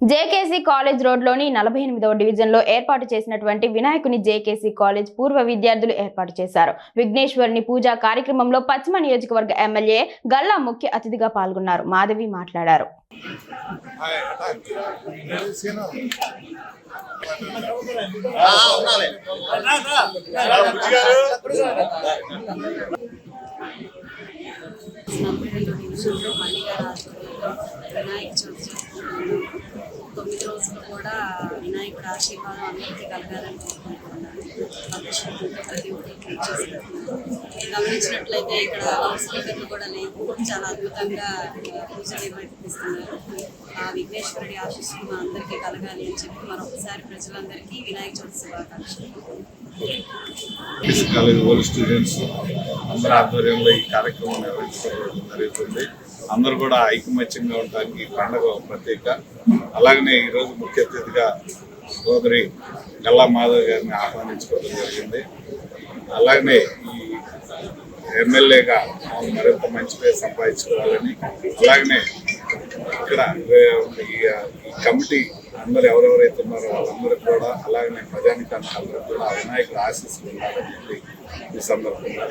JKC college రోడ్లోని నలభై ఎనిమిదవ డివిజన్లో ఏర్పాటు చేసినటువంటి వినాయకుని జేకేసీ కాలేజ్ పూర్వ విద్యార్థులు ఏర్పాటు చేశారు. విఘ్నేశ్వరుని పూజా కార్యక్రమంలో పశ్చిమ నియోజకవర్గ ఎమ్మెల్యే గల్లా ముఖ్య అతిథిగా పాల్గొన్నారు. మాధవి మాట్లాడారు. వినాయక చవితి వినాయకుడు ఆశీర్వాదం అందరికీ కలగాలని కోరుకుంటున్నాను. భక్తులతో ప్రతి ఒక్కరికి గమనించినట్లయితే ఇక్కడ అవసరం కూడా లేవు చాలా అద్భుతంగా పూజలు నిర్వర్తిస్తున్నారు ఆ విఘ్నేశ్వరుడి ఆశీస్సులు మా అందరికీ కలగాలి అని చెప్పి మరొకసారి ప్రజలందరికీ వినాయక చవితి శుభాకాంక్షలు. బీసీ కాలేజ్ ఓల్డ్ స్టూడెంట్స్ అందరి ఆధ్వర్యంలో ఈ కార్యక్రమం నిర్వహించడం జరుగుతుంది. అందరూ కూడా ఐకమత్యంగా ఉండడానికి ఈ పండుగ ప్రత్యేక. అలాగనే ఈరోజు ముఖ్య అతిథిగా సోదరి గల్లా మాధవ్ గారిని ఆహ్వానించుకోవడం జరిగింది. అలాగనే ఈ ఎమ్మెల్యేగా మనం మరింత మంచి పేరు సంపాదించుకోవాలని అలాగనే ఇక్కడ ఈ ఈ కమిటీ అందరు ఎవరెవరైతే ఉన్నారో వాళ్ళందరికీ కూడా అలాగనే ప్రజానికానికి అందరూ కూడా వినాయకుడు ఆశీస్సులు ఉండాలని చెప్పి ఈ సందర్భంగా